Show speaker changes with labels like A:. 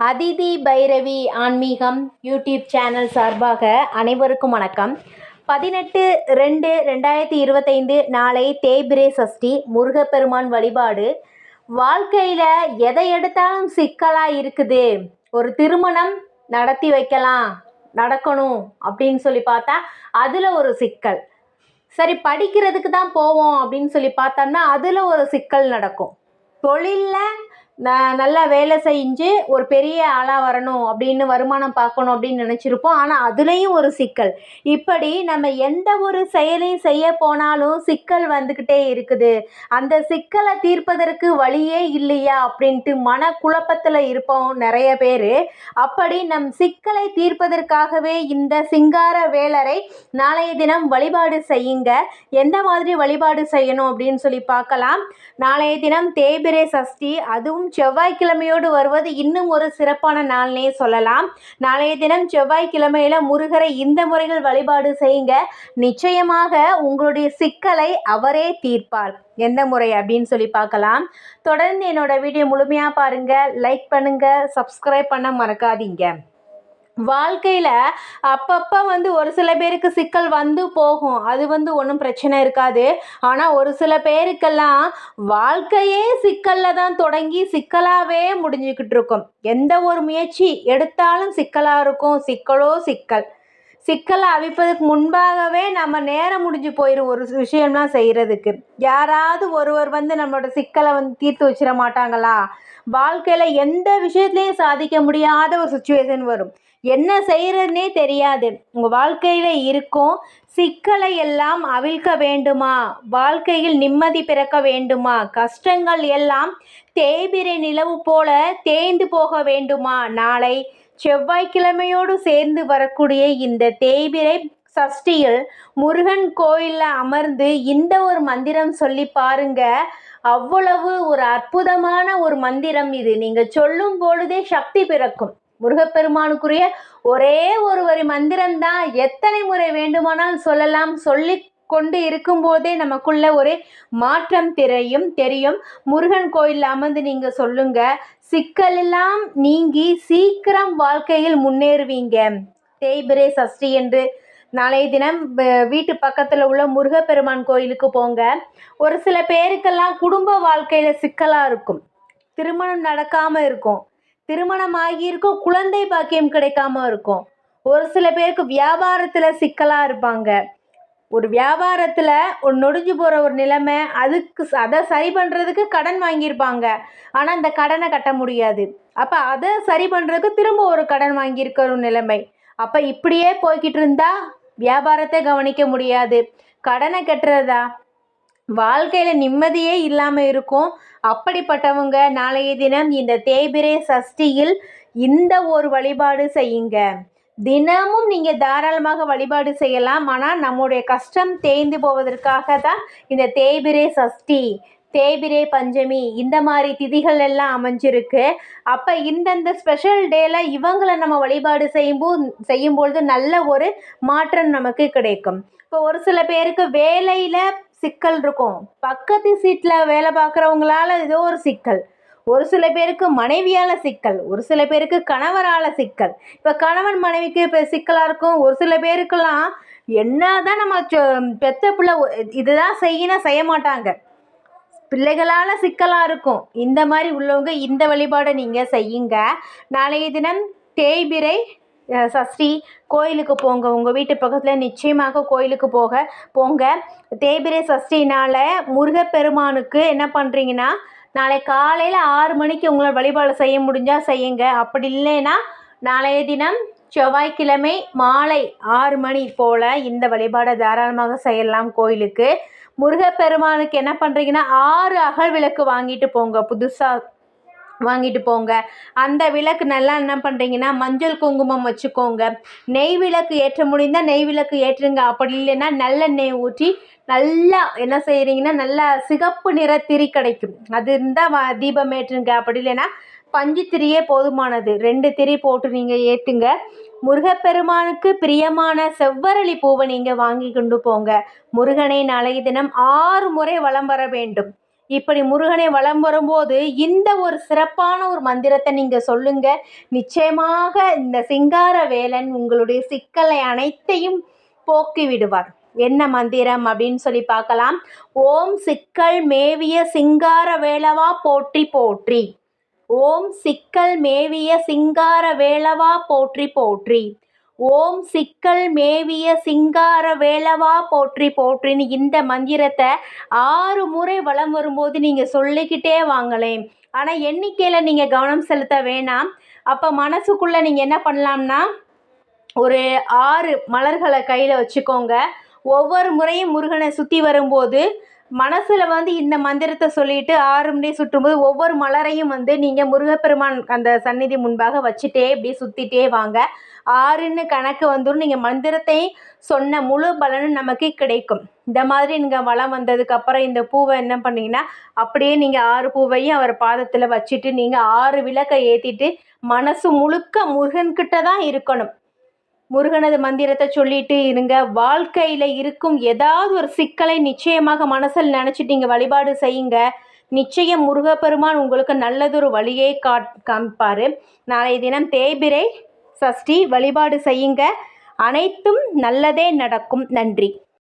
A: அதிதி பைரவி ஆன்மீகம் YouTube channel சார்பாக அனைவருக்கும் வணக்கம். பதினெட்டு ரெண்டு ரெண்டாயிரத்தி இருபத்தைந்து நாளை தேய்பிரே சஷ்டி முருகப்பெருமான் வழிபாடு. வாழ்க்கையில் எதை எடுத்தாலும் சிக்கலாக இருக்குது. ஒரு திருமணம் நடத்தி வைக்கலாம் நடக்கணும் அப்படின்னு சொல்லி பார்த்தா அதில் ஒரு சிக்கல். சரி படிக்கிறதுக்கு தான் போவோம் அப்படின்னு சொல்லி பார்த்தோம்னா அதில் ஒரு சிக்கல் நடக்கும். தொழிலில் நல்லா வேலை செஞ்சு ஒரு பெரிய ஆளாக வரணும் அப்படின்னு வருமானம் பார்க்கணும் அப்படின்னு நினச்சிருப்போம். ஆனால் அதுலேயும் ஒரு சிக்கல். இப்படி நம்ம எந்த ஒரு செயலையும் செய்ய போனாலும் சிக்கல் வந்துக்கிட்டே இருக்குது. அந்த சிக்கலை தீர்ப்பதற்கு வழியே இல்லையா அப்படின்ட்டு மன குழப்பத்தில் இருப்போம் நிறைய பேர். அப்படி நம் சிக்கலை தீர்ப்பதற்காகவே இந்த சிங்கார வேலரை நாளைய தினம் வழிபாடு செய்யுங்க. எந்த மாதிரி வழிபாடு செய்யணும் அப்படின்னு சொல்லி பார்க்கலாம். நாளைய தினம் தேபிரே சஷ்டி அதுவும் செவ்வாய்க்கிழமையோடு வருவது இன்னும் ஒரு சிறப்பான நாள்னே சொல்லலாம். நாளைய தினம் செவ்வாய்க்கிழமையில முருகரை இந்த முறைகள் வழிபாடு செய்யுங்க. நிச்சயமாக உங்களுடைய சிக்கலை அவரே தீர்ப்பார். எந்த முறை அப்படின்னு சொல்லி பார்க்கலாம். தொடர்ந்து என்னோட வீடியோ முழுமையாக பாருங்கள் லைக் பண்ணுங்கள் சப்ஸ்கிரைப் பண்ண மறக்காதீங்க. வாழ்க்கையில் அப்பப்போ வந்து ஒரு சில பேருக்கு சிக்கல் வந்து போகும். அது வந்து ஒன்றும் பிரச்சனை இருக்காது. ஆனால் ஒரு சில பேருக்கெல்லாம் வாழ்க்கையே சிக்கலில் தான் தொடங்கி சிக்கலாகவே முடிஞ்சுக்கிட்டு இருக்கும். எந்த ஒரு முயற்சி எடுத்தாலும் சிக்கலாக இருக்கும். சிக்கலோ சிக்கல். சிக்கலை அவிப்பதுக்கு முன்பாகவே நம்ம நேரம் முடிஞ்சு போயிடும் ஒரு விஷயம்லாம் செய்கிறதுக்கு யாராவது ஒருவர் வந்து நம்மளோட சிக்கலை வந்து தீர்த்து வச்சிட மாட்டாங்களா? வாழ்க்கையில் எந்த விஷயத்துலையும் சாதிக்க முடியாத ஒரு சுச்சுவேஷன் வரும். என்ன செய்கிறதுனே தெரியாது. உங்கள் வாழ்க்கையில் இருக்கும் சிக்கலை எல்லாம் அவிழ்க்க வேண்டுமா? வாழ்க்கையில் நிம்மதி பிறக்க வேண்டுமா? கஷ்டங்கள் எல்லாம் தேய்பிரை நிலவு போல தேய்ந்து போக வேண்டுமா? நாளை செவ்வாய்க்கிழமையோடு சேர்ந்து வரக்கூடிய இந்த தேய்பிரை சஷ்டியில் முருகன் கோயிலில் அமர்ந்து இந்த ஒரு மந்திரம் சொல்லி பாருங்க. அவ்வளவு ஒரு அற்புதமான ஒரு மந்திரம் இது. நீங்கள் சொல்லும் பொழுதே சக்தி பிறக்கும். முருகப்பெருமானுக்குரிய ஒரே ஒரு வரி மந்திரம்தான் எத்தனை முறை வேண்டுமானால் சொல்லலாம். சொல்லி கொண்டு இருக்கும்போதே நமக்குள்ள ஒரு மாற்றம் தெரியும் தெரியும். முருகன் கோயிலில் அமர்ந்து நீங்கள் சொல்லுங்க. சிக்கலெல்லாம் நீங்கி சீக்கிரம் வாழ்க்கையில் முன்னேறுவீங்க. தேய்பிரே சஷ்டி என்று நாளைய தினம் வீட்டு பக்கத்தில் உள்ள முருகப்பெருமான் கோயிலுக்கு போங்க. ஒரு சில பேருக்கெல்லாம் குடும்ப வாழ்க்கையில் சிக்கலாக இருக்கும். திருமணம் நடக்காமல் இருக்கும். திருமணம் ஆகியிருக்கும் குழந்தை பாக்கியம் கிடைக்காம இருக்கும். ஒரு சில பேருக்கு வியாபாரத்தில் சிக்கலாக இருப்பாங்க. ஒரு வியாபாரத்தில் ஒரு நொடிஞ்சு போகிற ஒரு நிலைமை அதுக்கு அதை சரி பண்ணுறதுக்கு கடன் வாங்கியிருப்பாங்க. ஆனால் அந்த கடனை கட்ட முடியாது. அப்போ அதை சரி பண்ணுறதுக்கு திரும்ப ஒரு கடன் வாங்கியிருக்கிற ஒரு நிலைமை. அப்போ இப்படியே போய்கிட்டு இருந்தால் வியாபாரத்தை கவனிக்க முடியாது. கடனை கட்டுறதா? வாழ்க்கையில் நிம்மதியே இல்லாமல் இருக்கும். அப்படிப்பட்டவங்க நாளைய தினம் இந்த தேய்பிரே சஷ்டியில் இந்த ஒரு வழிபாடு செய்யுங்க. தினமும் நீங்கள் தாராளமாக வழிபாடு செய்யலாம். ஆனால் நம்முடைய கஷ்டம் தேய்ந்து போவதற்காக தான் இந்த தேய்பிரே சஷ்டி தேய்பிரே பஞ்சமி இந்த மாதிரி திதிகள் எல்லாம் அமைஞ்சிருக்கு. அப்போ இந்தந்த ஸ்பெஷல் டேல இவங்களை நம்ம வழிபாடு செய்யும்போது செய்யும்பொழுது நல்ல ஒரு மாற்றம் நமக்கு கிடைக்கும். இப்போ ஒரு சில பேருக்கு வேலையில் சிக்கல் இருக்கும். பக்கத்து சீட்டில் வேலை பார்க்குறவங்களால ஏதோ ஒரு சிக்கல். ஒரு சில பேருக்கு மனைவியால் சிக்கல். ஒரு சில பேருக்கு கணவரால் சிக்கல். இப்போ கணவன் மனைவிக்கு இப்போ சிக்கலாக இருக்கும். ஒரு சில பேருக்கெல்லாம் என்ன தான் நம்ம பெத்த பிள்ளை இதுதான் செய்யினா செய்ய மாட்டாங்க. பிள்ளைகளால் சிக்கலாக இருக்கும். இந்த மாதிரி உள்ளவங்க இந்த வழிபாடை நீங்கள் செய்யுங்க. நாளைய தினம் தேய்பிரை சஷ்டி கோயிலுக்கு போங்க. உங்கள் வீட்டு பக்கத்தில் நிச்சயமாக கோயிலுக்கு போக போங்க. தேய்பிரை சஷ்டினால் முருகப்பெருமானுக்கு என்ன பண்ணுறீங்கன்னா நாளை காலையில் ஆறு மணிக்கு உங்களை வழிபாடு செய்ய முடிஞ்சால் செய்யுங்க. அப்படி இல்லைன்னா நாளைய தினம் செவ்வாய்க்கிழமை மாலை ஆறு மணி போல் இந்த வழிபாடை தாராளமாக செய்யலாம் கோயிலுக்கு. முருகப்பெருமானுக்கு என்ன பண்ணுறீங்கன்னா ஆறு அகல் விளக்கு வாங்கிட்டு போங்க. புதுசாக வாங்கிட்டு போங்க. அந்த விளக்கு நல்லா என்ன பண்ணுறீங்கன்னா மஞ்சள் குங்குமம் வச்சுக்கோங்க. நெய் விளக்கு ஏற்ற முடிந்தால் நெய் விளக்கு ஏற்றுங்க. அப்படி இல்லைன்னா நல்லெண்ணெய் ஊற்றி நல்லா என்ன செய்கிறீங்கன்னா நல்லா சிகப்பு நிற திரி கிடைக்கும். அது இருந்தால் தீபம் ஏற்றுங்க. அப்படி இல்லைன்னா பஞ்சு திரியே போதுமானது. ரெண்டு திரி போட்டு நீங்கள் ஏற்றுங்க முருகப்பெருமானுக்கு பிரியமான செவ்வரளி பூவை நீங்கள் வாங்கி கொண்டு போங்க. முருகனை நாளைய தினம் ஆறு முறை வலம் வர வேண்டும். இப்படி முருகனை வளம் வரும்போது இந்த ஒரு சிறப்பான ஒரு மந்திரத்தை நீங்கள் சொல்லுங்க. நிச்சயமாக இந்த சிங்கார வேலன் உங்களுடைய சிக்கலை அனைத்தையும் போக்கி விடுவார். என்ன மந்திரம் அப்படின்னு சொல்லி பார்க்கலாம். ஓம் சிக்கல் மேவிய சிங்கார வேலவா போற்றி போற்றி. ஓம் சிக்கல் மேவிய சிங்கார வேலவா போற்றி போற்றி. ஓம் சிக்கல் மேவிய சிங்கார வேலவா போற்றி போற்றின்னு இந்த மந்திரத்தை ஆறு முறை வலம் வரும்போது நீங்கள் சொல்லிக்கிட்டே வாங்களேன். ஆனால் எண்ணிக்கையில் நீங்கள் கவனம் செலுத்த வேணாம். அப்போ மனசுக்குள்ளே நீங்கள் என்ன பண்ணலாம்னா ஒரு ஆறு மலர்களை கையில் வச்சுக்கோங்க. ஒவ்வொரு முறையும் முருகனை சுற்றி வரும்போது மனசில் வந்து இந்த மந்திரத்தை சொல்லிட்டு ஆறு மணி சுற்றும்போது ஒவ்வொரு மலரையும் வந்து நீங்கள் முருகப்பெருமான் அந்த சந்நிதி முன்பாக வச்சுட்டே இப்படி சுற்றிட்டே வாங்க. ஆறுன்னு கணக்கு வந்துடும் நீங்கள் மந்திரத்தை சொன்ன முழு பலனும் நமக்கு கிடைக்கும். இந்த மாதிரி நீங்கள் வளம் வந்ததுக்கப்புறம் இந்த பூவை என்ன பண்ணீங்கன்னா அப்படியே நீங்கள் ஆறு பூவையும் அவர் பாதத்தில் வச்சுட்டு நீங்கள் ஆறு விளக்கை ஏற்றிட்டு மனசு முழுக்க முருகன்கிட்ட தான் இருக்கணும். முருகனது மந்திரத்தை சொல்லிட்டு இருங்க. வாழ்க்கையில் இருக்கும் ஏதாவது ஒரு சிக்கலை நிச்சயமாக மனசில் நினச்சிட்டு நீங்கள் வழிபாடு செய்யுங்க. நிச்சயம் முருகப்பெருமான் உங்களுக்கு நல்லதொரு வழியை காட் காமிப்பார். நாளைய தினம் தேய்பிரை சஷ்டி வழிபாடு செய்யுங்க. அனைத்தும் நல்லதே நடக்கும். நன்றி.